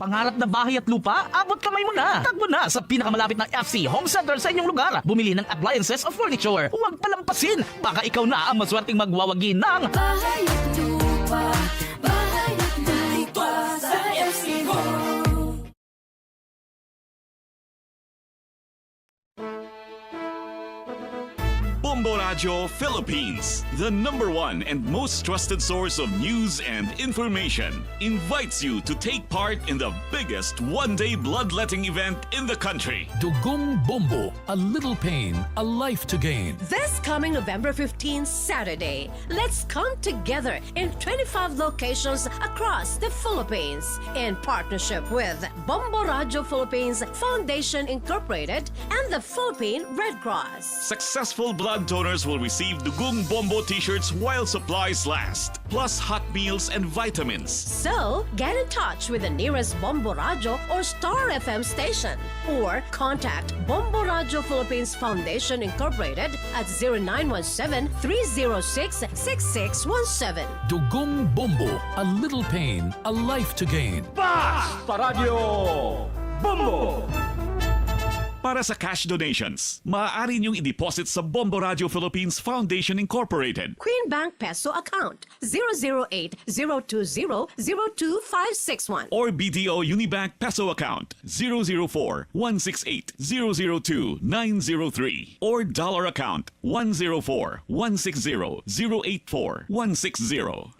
Pangarap na bahay at lupa? Abot kamay mo na! Tagbo na sa pinakamalapit na FC Home Center sa inyong lugar. Bumili ng appliances o furniture. Huwag palampasin! Baka ikaw na ang maswerteng magwawagi ng Bahay at lupa, Radio Philippines, the number one and most trusted source of news and information, invites you to take part in the biggest one-day bloodletting event in the country. Dugong Bombo, a little pain, a life to gain. This coming November 15, Saturday, let's come together in 25 locations across the Philippines in partnership with Bombo Radio Philippines Foundation Incorporated and the Philippine Red Cross. Successful blood donors will receive Dugong Bombo t-shirts while supplies last, plus hot meals and vitamins. So, get in touch with the nearest Bombo Radio or Star FM station or contact Bombo Radio Philippines Foundation Incorporated at 0917-306-6617. Dugong Bombo, a little pain, a life to gain. Para sa cash donations, maaari niyong i-deposit sa Bombo Radio Philippines Foundation Incorporated. Queen Bank Peso account 008-020-02561. or BDO Unibank Peso account 004-168-002-903 or dollar account 104-160-084-160.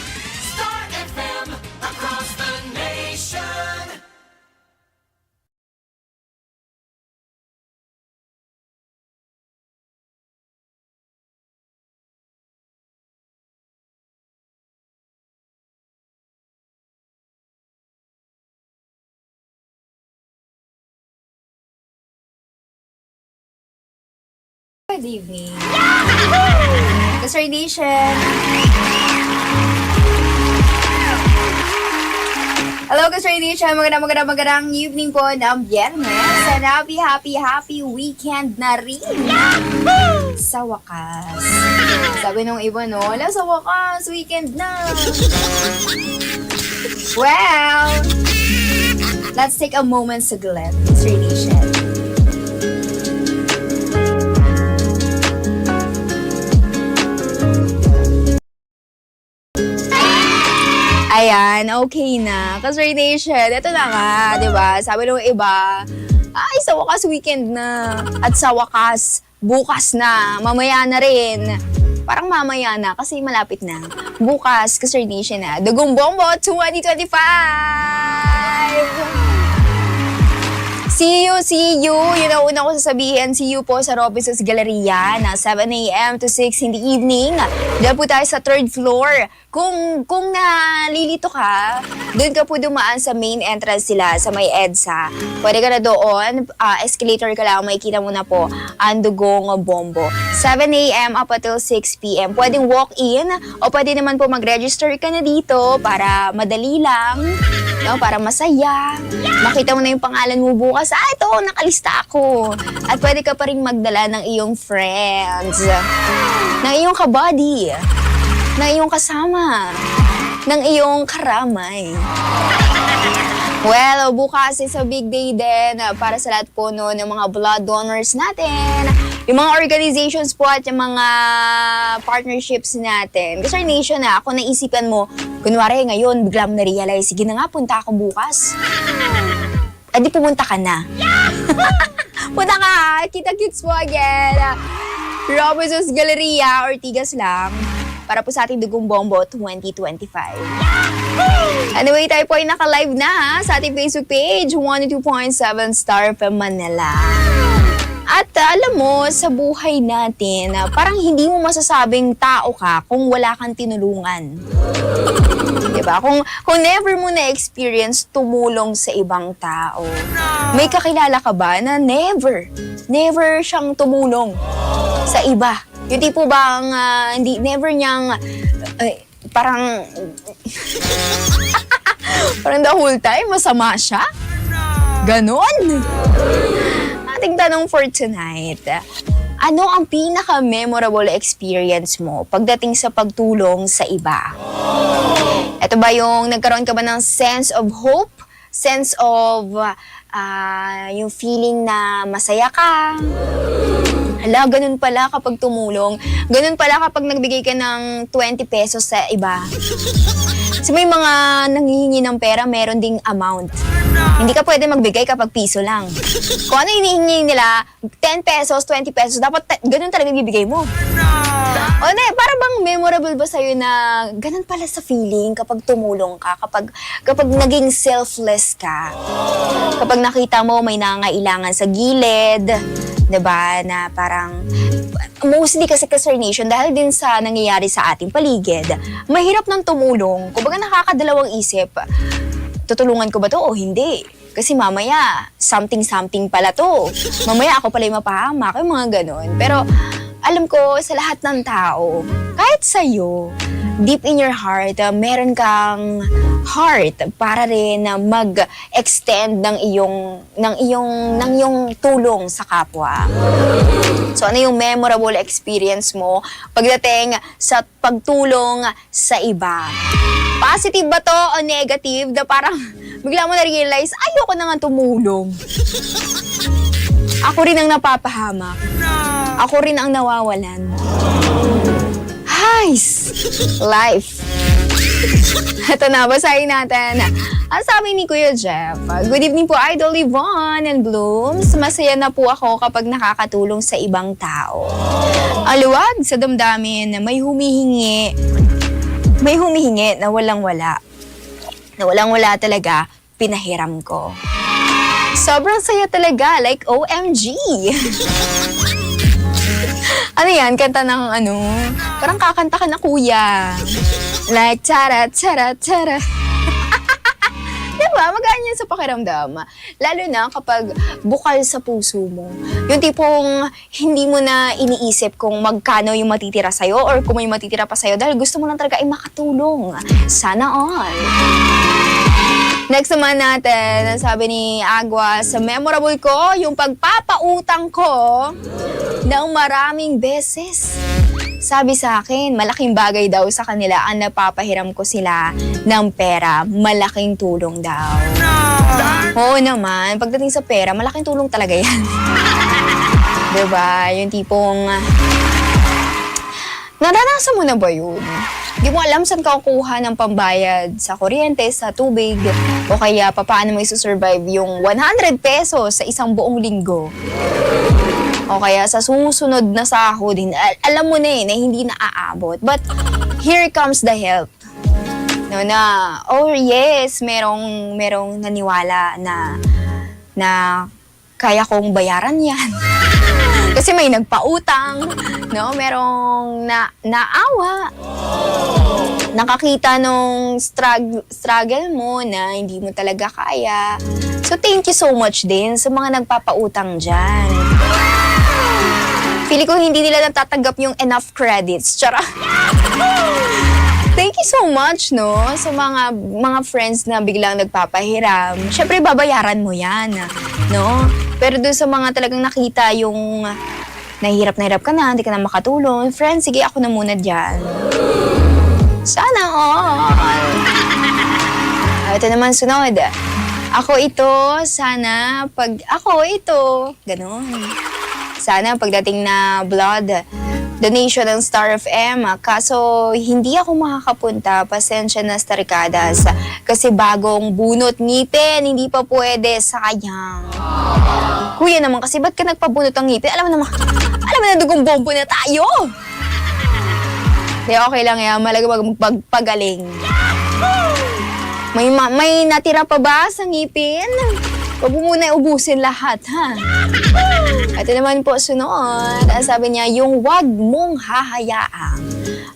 Good evening. Gusto Nation. Hello, Gusto Nation. Magandang, magandang, magandang evening po ng biyernes. And happy, happy, happy weekend na rin. Sa wakas. Sabi nung iba, no? Wala, sa wakas, weekend na. well, let's take a moment sa Glenn, Gusto Nation. Ayan, okay na. Kasi Nation, ito na nga, di ba? Sabi ng iba, ay, sa wakas weekend na. At sa wakas, bukas na. Mamaya na rin. Parang mamaya na kasi malapit na. Bukas, kasi Nation na. Dugong Bombo 2025! See you, see you. Yun ang una ko sasabihin. See you po sa Robinson's Galleria na 7 a.m. to 6 in the evening. Diyan po tayo sa third floor. Kung, kung nalilito ka, doon ka po dumaan sa main entrance sila sa may EDSA. Pwede ka na doon. ah, escalator ka lang. Makikita mo na po ang dugong bombo. 7 a.m. up until 6 p.m. Pwedeng walk-in o pwede naman po mag-register ka na dito para madali lang. No, para masaya. Makita mo na yung pangalan mo bukas. Ah, ito, nakalista ako. At pwede ka pa rin magdala ng iyong friends. Ng iyong kabady. Ng iyong kasama. Ng iyong karamay. Well, bukas is a big day din para sa lahat po no, ng mga blood donors natin. Yung mga organizations po at yung mga partnerships natin. Kasi our nation na, ako naisipan mo, kunwari ngayon, biglang na-realize, sige na nga, punta ako bukas. Eh di pumunta ka na. punta ka, kita-kits po again. Robinson's Galleria, Ortigas lang. Para po sa ating Dugong Bombo 2025. Anyway, tayo po ay naka-live na ha, sa ating Facebook page, 102.7 Star FM Manila. At uh, alam mo, sa buhay natin, uh, parang hindi mo masasabing tao ka kung wala kang tinulungan. Diba? Kung, kung never mo na-experience tumulong sa ibang tao, may kakilala ka ba na never, never siyang tumulong sa iba? Yung tipo bang ah, hindi, never niyang, eh, parang, parang the whole time, masama siya? Ganon! Ating tanong for tonight. Ano ang pinaka-memorable experience mo pagdating sa pagtulong sa iba? Ito ba yung nagkaroon ka ba ng sense of hope? Sense of ah, yung feeling na masaya ka? Hala, ganun pala kapag tumulong. Ganun pala kapag nagbigay ka ng 20 pesos sa iba. Kasi may mga nanghihingi ng pera, meron ding amount. Hindi ka pwede magbigay kapag piso lang. Kung ano hinihingi nila, 10 pesos, 20 pesos, dapat ganun talaga ibibigay mo. O ne, para bang memorable ba sa'yo na ganun pala sa feeling kapag tumulong ka, kapag, kapag naging selfless ka, kapag nakita mo may nangailangan sa gilid, 'di ba na parang mostly kasi ka Sir Nation dahil din sa nangyayari sa ating paligid, mahirap nang tumulong. Kumbaga nakakadalawang isip, tutulungan ko ba to o hindi? Kasi mamaya, something-something pala to. Mamaya ako pala yung mapahamak, yung mga ganon. Pero alam ko sa lahat ng tao, kahit sa'yo, deep in your heart, uh, meron kang heart para rin na mag-extend ng iyong ng iyong ng iyong tulong sa kapwa. So ano yung memorable experience mo pagdating sa pagtulong sa iba? Positive ba to o negative na parang bigla mo na-realize, ayoko na nga tumulong. Ako rin ang napapahamak. Ako rin ang nawawalan. Hays! Life. Ito na, basahin natin. Ang sabi ni Kuya Jeff, Good evening po, Idol Yvonne and Blooms. Masaya na po ako kapag nakakatulong sa ibang tao. Ang luwag sa damdamin may humihingi, may humihingi na walang-wala. Na walang-wala talaga, pinahiram ko. Sobrang saya talaga, like OMG. ano yan, kanta ng ano, parang kakanta ka na kuya. Like, tara, tara, tara. diba? Magaan yan sa pakiramdam. Lalo na kapag bukal sa puso mo. Yung tipong hindi mo na iniisip kung magkano yung matitira sa'yo or kung may matitira pa sa'yo dahil gusto mo lang talaga ay makatulong. Sana all. Next naman natin, sabi ni Agua, sa memorable ko, yung pagpapautang ko ng maraming beses. Sabi sa akin, malaking bagay daw sa kanila ang napapahiram ko sila ng pera. Malaking tulong daw. Oo naman, pagdating sa pera, malaking tulong talaga yan. diba? Yung tipong... Naranasan mo na ba yun? Di mo alam saan ka kukuha ng pambayad sa kuryente, sa tubig, o kaya paano mo isusurvive yung 100 pesos sa isang buong linggo. O kaya sa susunod na sahod, alam mo na eh, na hindi na aabot. But here comes the help. No, na, oh yes, merong, merong naniwala na, na kaya kong bayaran yan. Kasi may nagpautang, no? Merong na, naawa. Nakakita nung struggle, struggle mo na hindi mo talaga kaya. So thank you so much din sa mga nagpapautang dyan. Feeling ko hindi nila natatanggap yung enough credits. Tsara. Thank you so much, no? Sa mga mga friends na biglang nagpapahiram. Siyempre, babayaran mo yan, no? Pero doon sa mga talagang nakita yung nahihirap na hirap ka na, hindi ka na makatulong. Friends, sige, ako na muna dyan. Sana all. Ah, Ito naman sunod. Ako ito, sana pag... Ako ito. Ganon. Sana pagdating na blood donation ng Star of M. Kaso hindi ako makakapunta. Pasensya na Starikadas. Kasi bagong bunot ngipin. Hindi pa pwede. Sayang. Kuya naman kasi ba't ka nagpabunot ng ngipin? Alam mo naman, alam mo na dugong bombo na tayo. Hindi, okay lang yan. Malaga magpagaling. May, ma- may natira pa ba sa ngipin? Huwag mo muna ubusin lahat, ha? Ito naman po sunod. Ang Sabi niya, yung wag mong hahayaang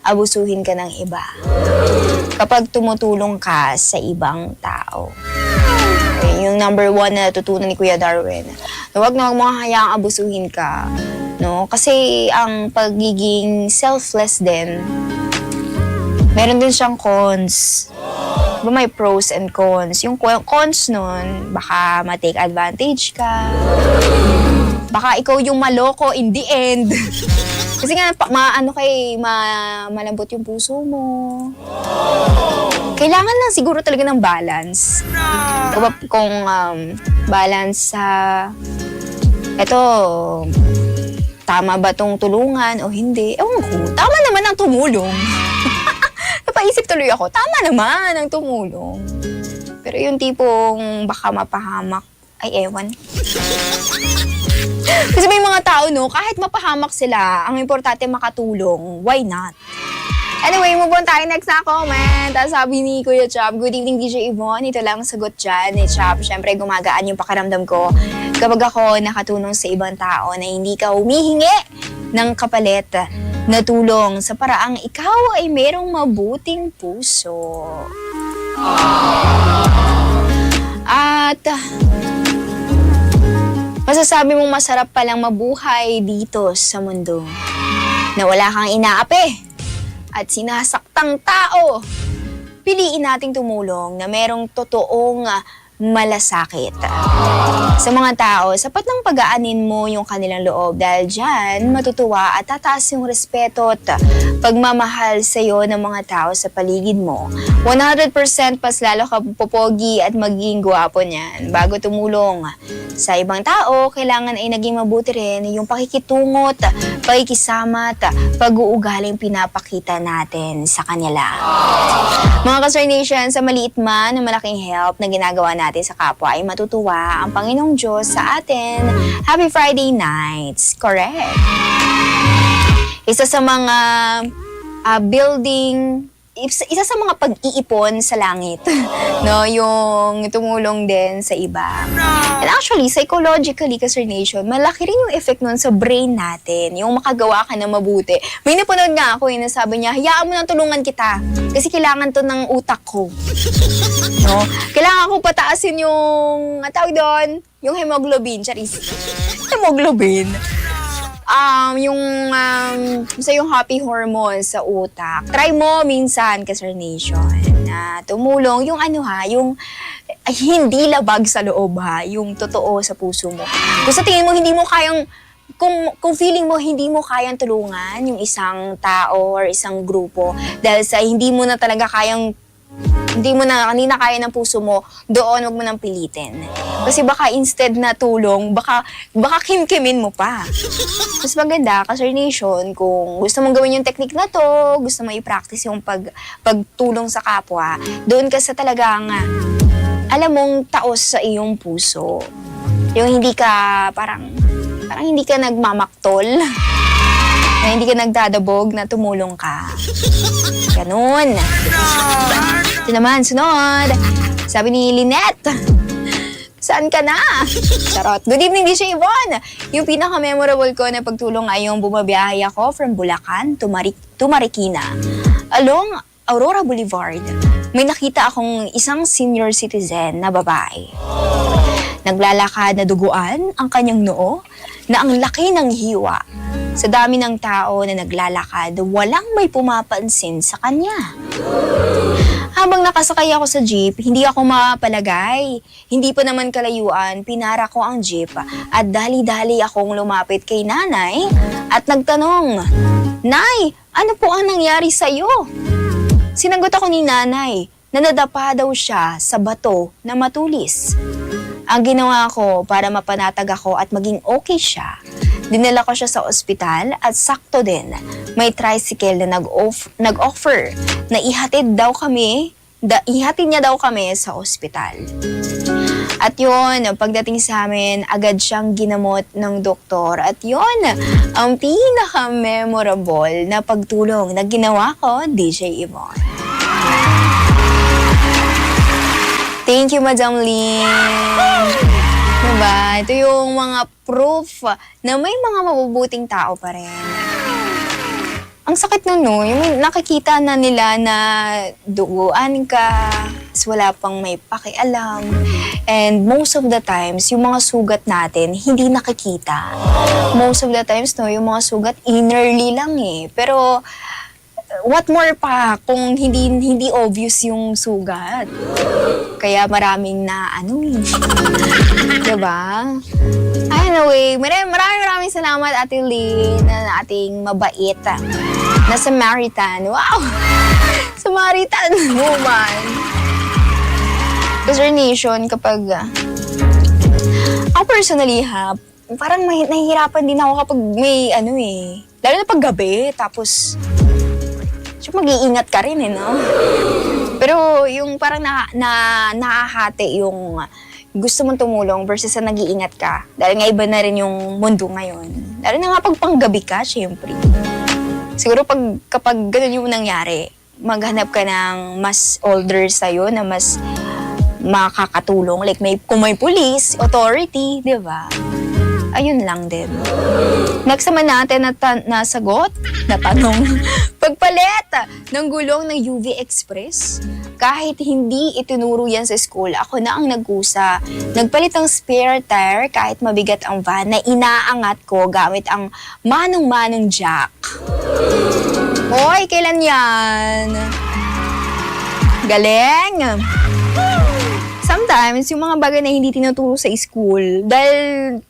abusuhin ka ng iba kapag tumutulong ka sa ibang tao. Okay, yung number one na natutunan ni Kuya Darwin. Na wag na wag mong hahayaang abusuhin ka. No? Kasi ang pagiging selfless din, meron din siyang cons. Diba may pros and cons. Yung co- cons nun, baka ma-take advantage ka. Baka ikaw yung maloko in the end. Kasi nga, pa, ma, ano kay, ma, malambot yung puso mo. Kailangan lang siguro talaga ng balance. Kung, kung um, balance sa, eto, tama ba tong tulungan o hindi? Ewan ko, tama naman ang tumulong. Napaisip tuloy ako, tama naman ang tumulong. Pero yung tipong baka mapahamak, ay ewan. Kasi may mga tao, no, kahit mapahamak sila, ang importante makatulong. Why not? Anyway, move on tayo next na comment. Tapos sabi ni Kuya Chop, Good evening DJ Yvonne. Ito lang ang sagot dyan ni Chop. Siyempre, gumagaan yung pakiramdam ko kapag ako nakatulong sa ibang tao na hindi ka humihingi ng kapalit na tulong sa paraang ikaw ay merong mabuting puso. At masasabi mong masarap palang mabuhay dito sa mundo na wala kang inaapi at sinasaktang tao. Piliin nating tumulong na merong totoong malasakit. Sa mga tao, sapat ng pag-aanin mo yung kanilang loob dahil dyan matutuwa at tataas yung respeto at pagmamahal sa iyo ng mga tao sa paligid mo. 100% pas lalo ka popogi at maging gwapo niyan. Bago tumulong sa ibang tao, kailangan ay naging mabuti rin yung pakikitungot, pakikisama at pag-uugaling pinapakita natin sa kanila. Mga Kasar Nation, sa maliit man malaking help na ginagawa natin sa kapwa ay matutuwa ang Panginoong Diyos sa atin. Happy Friday nights. Correct. Isa sa mga ah, building isa, sa mga pag-iipon sa langit, no, yung tumulong din sa iba. And actually, psychologically, Kasar Nation, malaki rin yung effect nun sa brain natin, yung makagawa ka na mabuti. May napanood nga ako, yung nasabi niya, hayaan mo nang tulungan kita, kasi kailangan to ng utak ko. No? Kailangan ko pataasin yung, tawag doon, yung hemoglobin, charis. hemoglobin um, yung, um, sa yung happy hormones sa utak. Try mo minsan, Kasar Nation, na tumulong yung ano ha, yung ay, hindi labag sa loob ha, yung totoo sa puso mo. Kung sa tingin mo hindi mo kayang kung, kung feeling mo hindi mo kayang tulungan yung isang tao or isang grupo dahil sa hindi mo na talaga kayang hindi mo na kanina kaya ng puso mo, doon wag mo nang pilitin. Kasi baka instead na tulong, baka, baka kimkimin mo pa. Mas maganda, Kasar Nation, kung gusto mong gawin yung technique na to, gusto mo i-practice yung pag, pagtulong sa kapwa, doon ka sa talagang, alam mong taos sa iyong puso. Yung hindi ka, parang, parang hindi ka nagmamaktol. na hindi ka nagdadabog na tumulong ka. Ganun. Ito naman, sunod. Sabi ni Lynette, saan ka na? Charot. Good evening, DJ Yvonne. Yung pinaka-memorable ko na pagtulong ay yung bumabiyahe ako from Bulacan to, Mari- to Marikina. Along Aurora Boulevard, may nakita akong isang senior citizen na babae. Naglalakad na duguan ang kanyang noo na ang laki ng hiwa. Sa dami ng tao na naglalakad, walang may pumapansin sa kanya. Habang nakasakay ako sa jeep, hindi ako mapalagay. Hindi pa naman kalayuan, pinara ko ang jeep at dali-dali akong lumapit kay nanay at nagtanong, Nay, ano po ang nangyari sa'yo? Sinagot ako ni nanay na nadapa daw siya sa bato na matulis. Ang ginawa ko para mapanatag ako at maging okay siya, dinala ko siya sa ospital at sakto din, may tricycle na nag-off, nag-offer na ihatid daw kami, da, ihatid niya daw kami sa ospital. At yun, pagdating sa amin, agad siyang ginamot ng doktor. At yun, ang pinaka-memorable na pagtulong na ginawa ko, DJ Yvonne. Thank you, Madam Lynn. Diba? Ito yung mga proof na may mga mabubuting tao pa rin. Ang sakit nun, no? Yung nakikita na nila na duguan ka, wala pang may pakialam. And most of the times, yung mga sugat natin, hindi nakikita. Most of the times, no, yung mga sugat innerly lang eh. Pero what more pa kung hindi hindi obvious yung sugat. Kaya maraming na ano eh. 'Di ba? Anyway, maraming maraming maraming salamat Ate Lynn na ating mabait ah, na Samaritan. Wow! Samaritan woman. Kasi nation kapag ah, ako personally ha, parang may, nahihirapan din ako kapag may ano eh. Lalo na pag gabi, tapos Siyempre, mag-iingat ka rin eh, no? Pero yung parang na, na, nakahati yung gusto mong tumulong versus sa nag-iingat ka. Dahil nga iba na rin yung mundo ngayon. Lalo na nga pag panggabi ka, syempre. Siguro pag, kapag ganun yung nangyari, maghanap ka ng mas older sa'yo na mas makakatulong. Like, may, kung may police, authority, di ba? Ayun lang din. Next naman natin na nasagot, na tanong, pagpalit ng gulong ng UV Express. Kahit hindi itinuro yan sa school, ako na ang nagkusa. Nagpalit ng spare tire kahit mabigat ang van na inaangat ko gamit ang manong-manong jack. Hoy, kailan yan? Galing! Sometimes, yung mga bagay na hindi tinuturo sa school, dahil,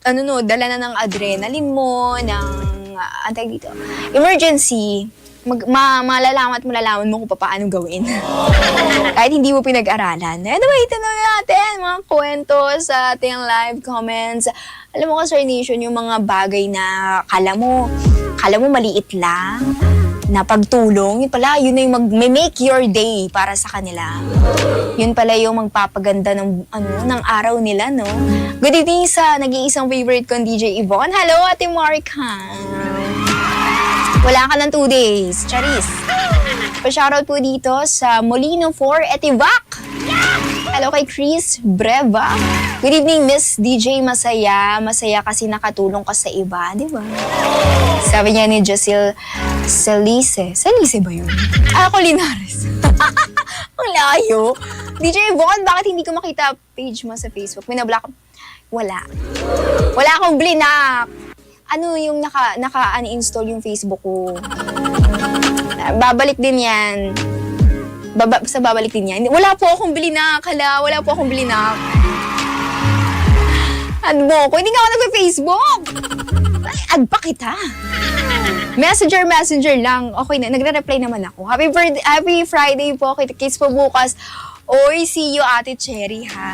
ano no, dala na ng adrenaline mo, ng, uh, antay dito, emergency, mag, ma, malalaman at malalaman mo kung paano gawin. Kahit hindi mo pinag-aralan. Anyway, tanong natin mga kwento sa ating live comments. Alam mo ka, Sir Nation, yung mga bagay na kala mo, kala mo maliit lang, na pagtulong, yun pala, yun na yung mag-make your day para sa kanila. Yun pala yung magpapaganda ng, ano, ng araw nila, no? Good evening sa nag-iisang favorite kong DJ Yvonne. Hello, Ate Marika. Wala ka ng two days. Charis. Pa-shoutout po dito sa Molino 4 Etivac. Hello kay Chris Breva. Good evening, Miss DJ Masaya. Masaya kasi nakatulong ka sa iba, di ba? Sabi niya ni Josil Celice. Celice ba yun? Ah, ako Linares. Ang layo. DJ Von, bakit hindi ko makita page mo sa Facebook? May nablock. Wala. Wala akong blinak. Ano yung naka, naka uninstall yung Facebook ko? Ah, Babalik din yan. Baba, sa babalik din yan. Wala po akong blinak. Hala, wala po akong blinak. Ano mo ko? Hindi nga ako nag-Facebook. Ay, ad pa kita. Messenger, messenger lang. Okay na, nagre-reply naman ako. Happy birthday, happy Friday po. Kita kiss po bukas. Oy, see you, Ate Cherry, ha?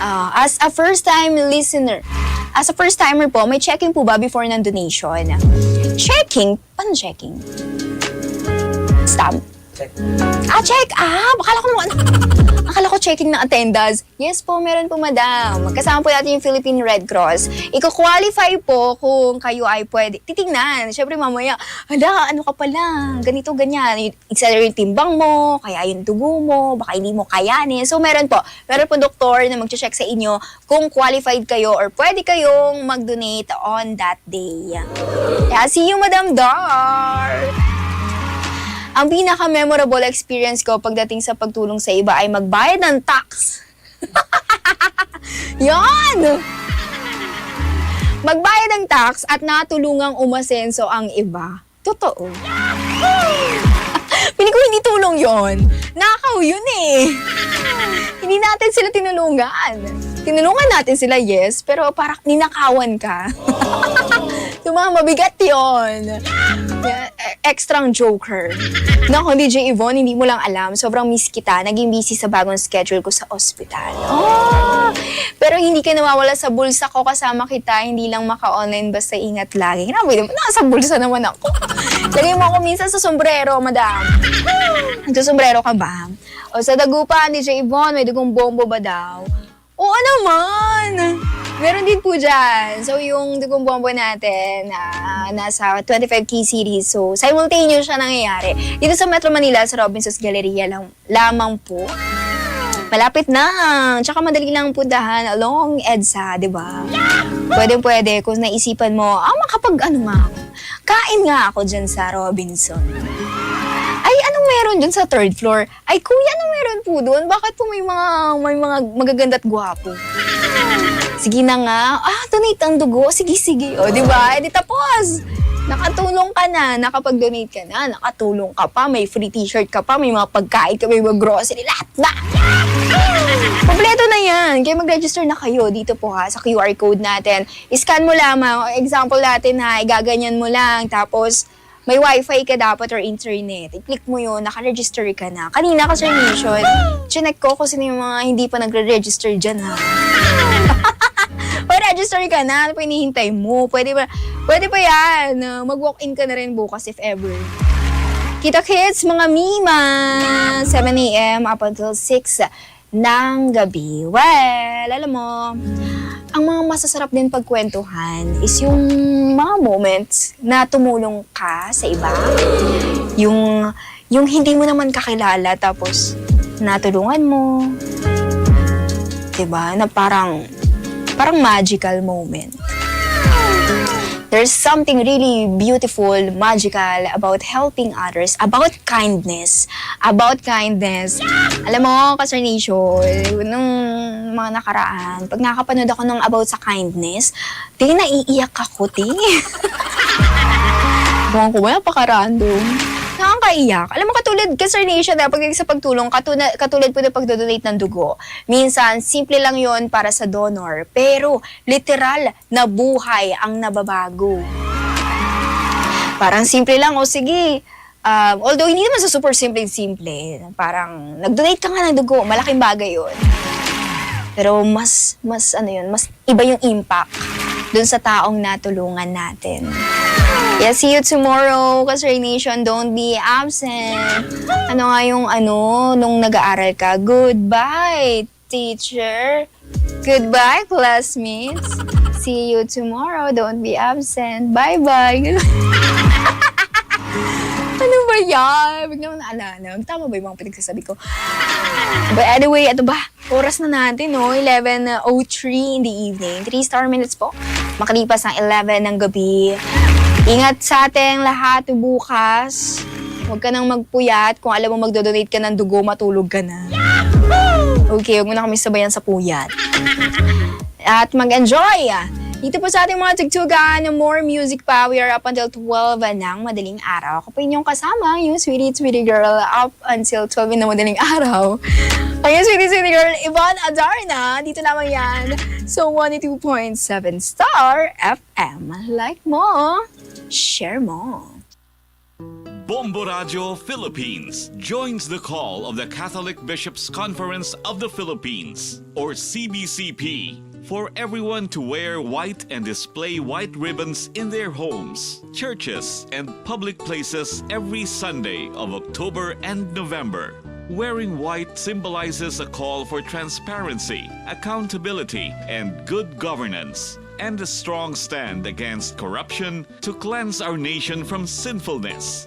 Ah, as a first-time listener, as a first-timer po, may checking po ba before ng donation? Checking? Paano Stamp? Ah, check up! Akala ko naman, akala ko checking ng attendance. Yes po, meron po madam. Kasama po natin yung Philippine Red Cross. Iko-qualify po kung kayo ay pwede. Titingnan. Siyempre mamaya, hala, ano ka pala? Ganito, ganyan. Isa yung timbang mo, kaya yung dugo mo, baka hindi mo kayanin. So meron po. Meron po doktor na mag-check sa inyo kung qualified kayo or pwede kayong mag-donate on that day. Kaya see you, Madam Dar! Ang pinaka-memorable experience ko pagdating sa pagtulong sa iba ay magbayad ng tax. Yan! Magbayad ng tax at natulungang umasenso ang iba. Totoo. Pili ko hindi tulong yon. Nakaw yun eh. hindi natin sila tinulungan. Tinulungan natin sila, yes, pero parang ninakawan ka. Yung mga mabigat yun. Yeah, extrang joker. Naku, DJ Yvonne, hindi mo lang alam. Sobrang miss kita. Naging busy sa bagong schedule ko sa ospital. Oh! Pero hindi ka nawawala sa bulsa ko. Kasama kita. Hindi lang maka-online. Basta ingat lagi. Grabe naman. Nasa bulsa naman ako. Lagay mo ako minsan sa sombrero, madam. Sa sombrero ka ba? O sa dagupan, DJ Yvonne, may dugong bombo ba daw? Oo naman! Meron din po dyan. So, yung dugong bombo natin, na nasa 25 key series. So, simultaneous siya nangyayari. Dito sa Metro Manila, sa Robinson's Galleria lang, lamang po. Malapit na. Tsaka madali lang puntahan along EDSA, di ba? Pwede, pwede. Kung naisipan mo, ah, makapag ano nga ako. Kain nga ako dyan sa Robinson. Meron dyan sa third floor? Ay, kuya, anong meron po doon? Bakit po may mga, may mga magaganda at gwapo? Sige na nga. Ah, donate ang dugo. Sige, sige. O, di ba? Eh, di tapos. Nakatulong ka na, nakapag-donate ka na, nakatulong ka pa, may free t-shirt ka pa, may mga pagkain ka, may mga grocery, lahat na! Kompleto na yan. Kaya mag-register na kayo dito po ha, sa QR code natin. I-scan mo lamang. Example natin ha, igaganyan mo lang. Tapos, may wifi ka dapat or internet. I-click mo yun, naka-register ka na. Kanina ka, Sir Nation, chinek ko kung sino yung mga hindi pa nagre-register dyan ha. Pa-register ka na. Ano pa hinihintay mo? Pwede ba, pwede pa yan. Uh, Mag-walk-in ka na rin bukas if ever. Kita kids, mga Mima! 7 a.m. up until 6 ng gabi. Well, alam mo, ang mga masasarap din pagkwentuhan is yung mga moments na tumulong ka sa iba. Yung, yung hindi mo naman kakilala tapos natulungan mo. 'Di ba Na parang, parang magical moment. There's something really beautiful, magical about helping others, about kindness, about kindness. Alam mo, Kasarnation, nung mga nakaraan, pag nakapanood ako ng about sa kindness, di naiiyak ako, ti. Ewan ko ba, napaka-random. Nakakaiyak. Alam mo, katulad, Kasarnation, na pag sa pagtulong, katulad, katulad po na pagdodonate ng dugo. Minsan, simple lang yon para sa donor, pero literal na buhay ang nababago. Parang simple lang, o sige, um, although hindi naman sa super simple-simple, parang nag-donate ka nga ng dugo, malaking bagay yun. Pero mas, mas ano yun, mas iba yung impact dun sa taong natulungan natin. Yeah, see you tomorrow, Kasray Nation. Don't be absent. Ano nga yung ano, nung nag-aaral ka? Goodbye, teacher. Goodbye, classmates. See you tomorrow. Don't be absent. Bye-bye. Ano ba yan? Bigla mo naalala. Tama ba yung mga pinagsasabi ko? But anyway, ito ba? Oras na natin, no? 11.03 in the evening. 3 star minutes po. Makalipas ng 11 ng gabi. Ingat sa ating lahat bukas. Huwag ka nang magpuyat. Kung alam mo magdodonate ka ng dugo, matulog ka na. Okay, huwag mo na kami sabayan sa puyat. At mag-enjoy! Dito po sa ating mga tugtugan, more music pa. We are up until 12 ng madaling araw. Ako po inyong kasama, yung sweetie, sweetie girl, up until 12 ng madaling araw. Kaya sweetie, sweetie girl, Yvonne Adarna. Dito lamang yan. So, 102.7 Star FM. Like mo, share mo. Bombo Radio Philippines joins the call of the Catholic Bishops' Conference of the Philippines, or CBCP, for everyone to wear white and display white ribbons in their homes, churches, and public places every Sunday of October and November. Wearing white symbolizes a call for transparency, accountability, and good governance, and a strong stand against corruption to cleanse our nation from sinfulness.